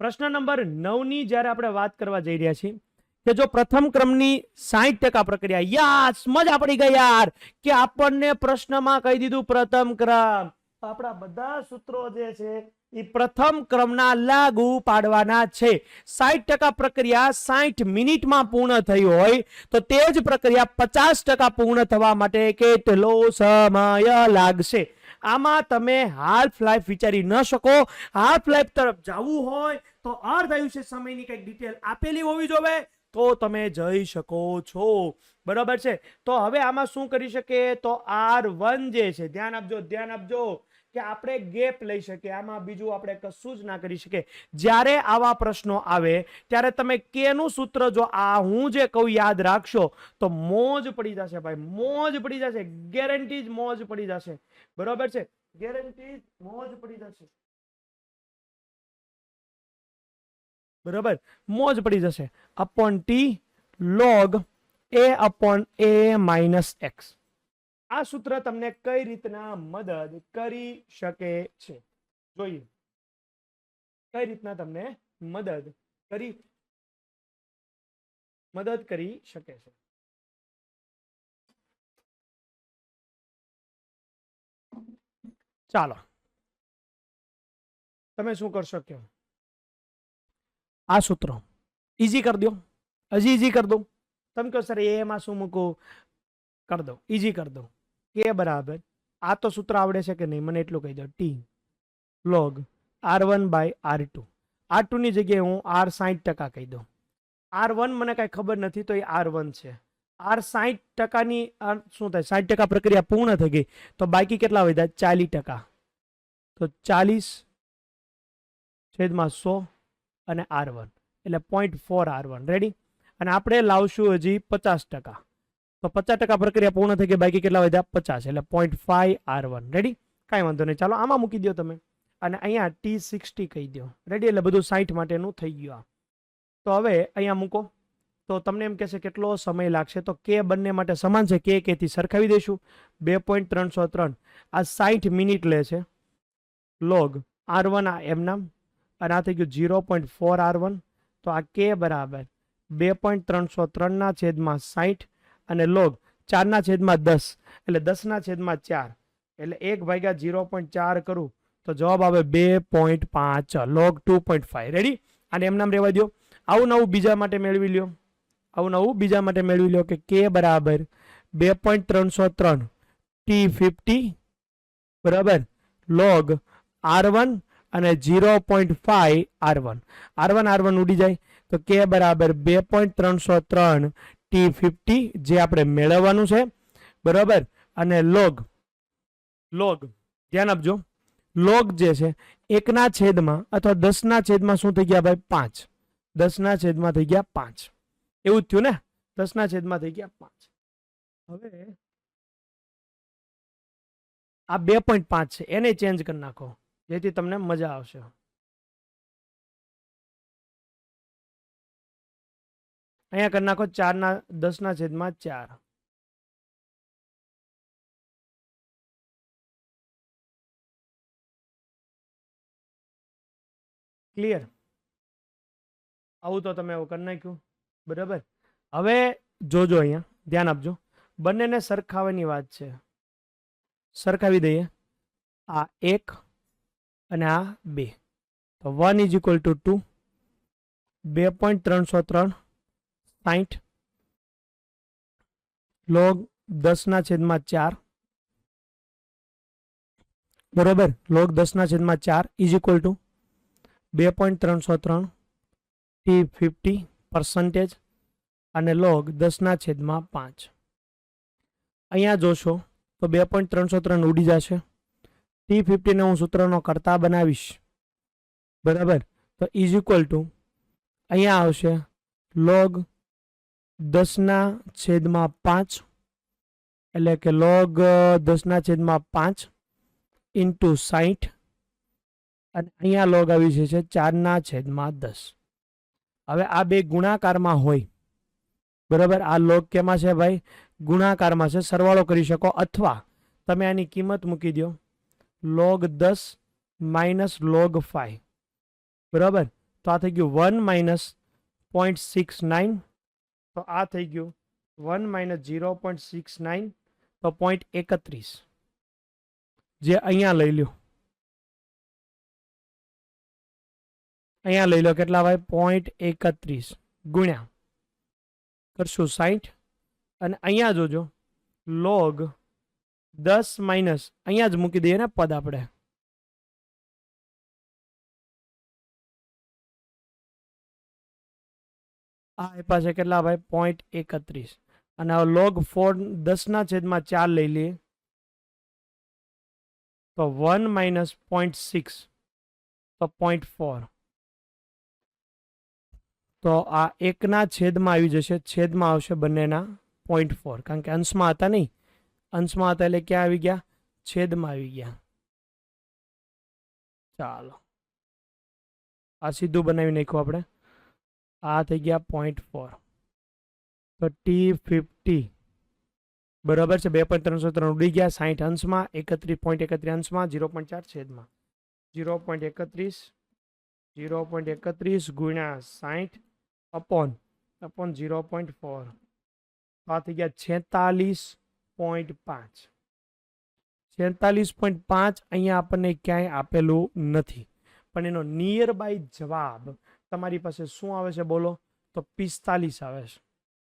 પ્રશ્ન નંબર નવની જ્યારે આપણે વાત કરવા જઈ રહ્યા છીએ કે જો પ્રથમ ક્રમની સાહીઠ ટકા પ્રક્રિયા, યાસ, મજા પડી ગઈ યાર, કે આપણને પ્રશ્નમાં કહી દીધું પ્રથમ ક્રમ. આપણા બધા સૂત્રો જે છે એ પ્રથમ ક્રમના લાગુ પાડવાના છે. સાહીઠ ટકા પ્રક્રિયા સાહીઠ મિનિટમાં પૂર્ણ થઈ હોય તો તે જ પ્રક્રિયા પચાસ ટકા પૂર્ણ થવા માટે કેટલો સમય લાગશે? આમાં તમે હાલ્ફ લાઈફ વિચારી ન શકો. હાલ્ફ લાઈફ તરફ જવું હોય તો અર્ધ આયુષ્ય સમયની કંઈક ડિટેલ આપેલી હોવી જોવે. તો તમે જઈ શકો છો. બરાબર છે? તો હવે આમાં શું કરી શકીએ? તો આર વન જે છે, ધ્યાન આપજો ધ્યાન આપજો, કે આપણે ગેપ લઈ શકીએ. આમાં બીજું આપણે કશું જ ના કરી શકીએ. જ્યારે આવા પ્રશ્નો આવે, ત્યારે તમે કેનું સૂત્ર જો આ હું જે કહું યાદ રાખશો, તો મોજ પડી જશે ભાઈ, મોજ પડી જશે. ગેરંટી જ મોજ પડી જશે. બરોબર છે? ગેરંટી મોજ પડી જશે. બરોબર? મોજ પડી જશે. Upon T log A upon A minus X આ સૂત્ર તમને કઈ રીતના મદદ કરી શકે છે? જોઈએ. કઈ રીતના તમને મદદ કરી મદદ કરી શકે છે? ચાલો. તમે શું કરશો? કયો આ સૂત્ર. ઇઝી કરી દો. હજી ઈઝી કરી દો. તમે કહો, સર, એમાં શું મૂકું? કરી દો. ઇઝી કરી દો. કે બરાબર. આ તો સૂત્ર આવડે છે કે નહીં? મને એટલું કહી દો. T log R one by R two R ટુની જગ્યાએ હું આર સાઠ ટકા કહી દઉં. આર વન મને કાંઈ ખબર નથી, તો એ આર વન છે. આર સાઠ ટકાની શું થાય? સાઠ ટકા પ્રક્રિયા પૂર્ણ થઈ ગઈ. તો બાકી કેટલા વધ્યા? ચાલીસ ટકા. તો ચાલીસ છેદમાં સો અને આર વન એટલે point four R one ready અને આપણે લાવશું હજી પચાસ ટકા. તો પચાસ ટકા પ્રક્રિયા પૂર્ણ થઈ ગઈ, બાકી કેટલા વધ્યા? પચાસ, એટલે point five R one ready કાંઈ વાંધો નહીં. ચાલો, આમાં મૂકી દો તમે. અને અહીંયા ટી સિક્સટી કહી દો. રેડી એટલે બધું સાઠ માટેનું થઈ ગયું આ. તો હવે અહીંયા મૂકો. તો તમને એમ કહેશે, કેટલો સમય લાગશે? તો કે બંને માટે સમાન છે. કે કેથી સરખાવી દઈશું. બે પોઈન્ટ ત્રણસો ત્રણ. આ સાઠ મિનિટ લે છે. લોગ આર વન આ એમ નામ અને આ થઈ ગયું zero point four R one. તો આ કે બરાબર? બે પોઈન્ટ ત્રણસો ત્રણના છેદમાં સાઠ અને લોગ ચારના છેદમાં દસ. એટલે દસના છેદમાં ચાર. એટલે એક ભાગ્યા ઝીરો પોઈન્ટ ચાર કરું તો જવાબ આવે બે પોઈન્ટ પાંચ. Log two point five. Ready અને એમ નામ રહેવા દો આવું નવું બીજા માટે મેળવી લ્યો. આવું નવું બીજા માટે મેળવી લ્યો કે કે બરાબર બે પોઈન્ટ ત્રણસો ત્રણ. ટી ફિફ્ટી બરાબર. લોગ આર વન અને zero point five R one R one R one ઉડી જાય. તો કે બરાબર બે પોઈન્ટ ત્રણસો ત્રણ ટી ફિફ્ટી જે આપણે મેળવવાનું છે. બરાબર? અને લોગ લોગ ધ્યાન આપજો. લોગ જે છે, એકના છેદમાં અથવા દસના છેદમાં શું થઈ ગયા ભાઈ? પાંચ. દસના છેદમાં થઈ ગયા પાંચ. એવું જ થયું ને? દસના છેદમાં થઈ ગયા પાંચ. હવે આ બે પોઈન્ટ પાંચ છે. એને ચેન્જ કરી નાખો. જેથી તમને મજા આવશે. અહીંયા કરી નાખો ચારના દસના છેદમાં ચાર. ક્લિયર આવું તો તમે એવું કરી નાખ્યું. બરાબર? હવે જોજો અહીંયા. ધ્યાન આપજો. બંનેને સરખાવાની વાત છે. સરખાવી દઈએ. આ એક અને આ બે. તો one is equal to to બે પોઈન્ટ ત્રણસો ત્રણ. સાઠ લોગ દસના છેદમાં ચાર. બરોબર? લોગ દસના છેદમાં ચાર ઇઝ ઇક્વલ ટુ બે પોઈન્ટ ત્રણસો ત્રણ. ટી ફિફ્ટી પર્સન્ટેજ અને લોગ દસના છેદમાં પાંચ. અહીંયા જોશો તો બે પોઈન્ટ ત્રણસો ત્રણ ઉડી જશે. ટી ફિફ્ટીને હું સૂત્રનો કરતા બનાવીશ. બરાબર? તો ઇઝ ઇક્વલ ટુ અહીંયા આવશે લોગ દસના છેદમાં પાંચ એટલે કે લોગ દસના છેદમાં પાંચ ઇન્ટુ સાઠ અને અહીંયા લોગ આવી જશે ચારના છેદમાં દસ. હવે આ બે ગુણાકારમાં હોય. બરાબર? આ લોગ કેમાં છે ભાઈ? ગુણાકારમાં છે. સરવાળો કરી શકો અથવા તમે આની કિંમત મૂકી દો લોગ દસ માઇનસ લોગ ફાઈવ બરાબર તો આ થઈ ગયું one minus point six nine તો આ થઈ ગયું one minus zero point six nine તો પોઈન્ટ એકત્રીસ જે અહીંયા લઈ લ્યો અહીંયા લઈ લો કેટલા ભાઈ? પોઈન્ટ એકત્રીસ ગુણ્યા કરશું સાઠ અને અહીંયા જોજો. લોગ દસ માઇનસ અહીંયા જ મૂકી દઈએ ને પદ આપણે આ આપ્યા છે કેટલા ભાઈ પોઈન્ટ એકત્રીસ અને હવે લોગ ફોર દસના છેદમાં ચાર લઈ લઈએ તો વન માઇનસ પોઈન્ટ સિક્સ તો પોઈન્ટ ફોર તો આ એકના છેદમાં આવી જશે છેદમાં આવશે બંનેના પોઈન્ટ ફોર કારણ કે અંશમાં હતા નહીં અંશમાં હતા એટલે ક્યાં આવી ગયા છેદમાં આવી ગયા ચાલો આ સીધું બનાવી નાખ્યું આપણે આ થઈ ગયા પોઈન્ટ ફોર તો ટી ફિફ્ટી બરાબર છે બે પોઈન્ટ ત્રણસો ત્રણ ઉડી ગયા સાઠ અંશમાં એકત્રીસ પોઈન્ટ એકત્રીસ અંશમાં ઝીરો પોઈન્ટ ચાર છેદમાં ઝીરો પોઈન્ટ એકત્રીસ ઝીરો પોઈન્ટ એકત્રીસ ગુણ્યા સાઠ upon upon zero point four આ થઈ ગયા છેતાલીસ પોઈન્ટ પાંચ. છેતાલીસ પોઈન્ટ પાંચ અહીંયા આપણને ક્યાંય આપેલું નથી. પણ એનો નિયર બાય જવાબ તમારી પાસે શું આવે છે બોલો? તો પિસ્તાલીસ આવે છે.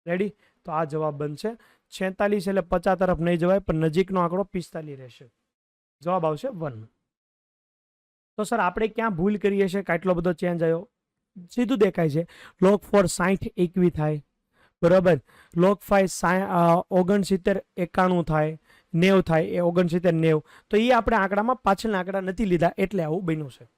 રેડી તો આ જવાબ બનશે. છેતાલીસ એટલે પચાસ તરફ નહીં જવાય, પણ નજીકનો આંકડો પિસ્તાલીસ રહેશે. જવાબ આવશે વન તો સર, આપણે ક્યાં ભૂલ કરીએ છીએ આટલો બધો ચેન્જ આવ્યો? સીધું દેખાય છે. લોક ફોર સાઠ એકવી થાય. બરાબર? લોક ફાઈ સા ઓગણસિત્તેર એકાણું થાય, નેવ થાય, એ ઓગણસિત્તેર નેવ. તો એ આપણે આંકડામાં પાછળના આંકડા નથી લીધા એટલે આવું બન્યું છે.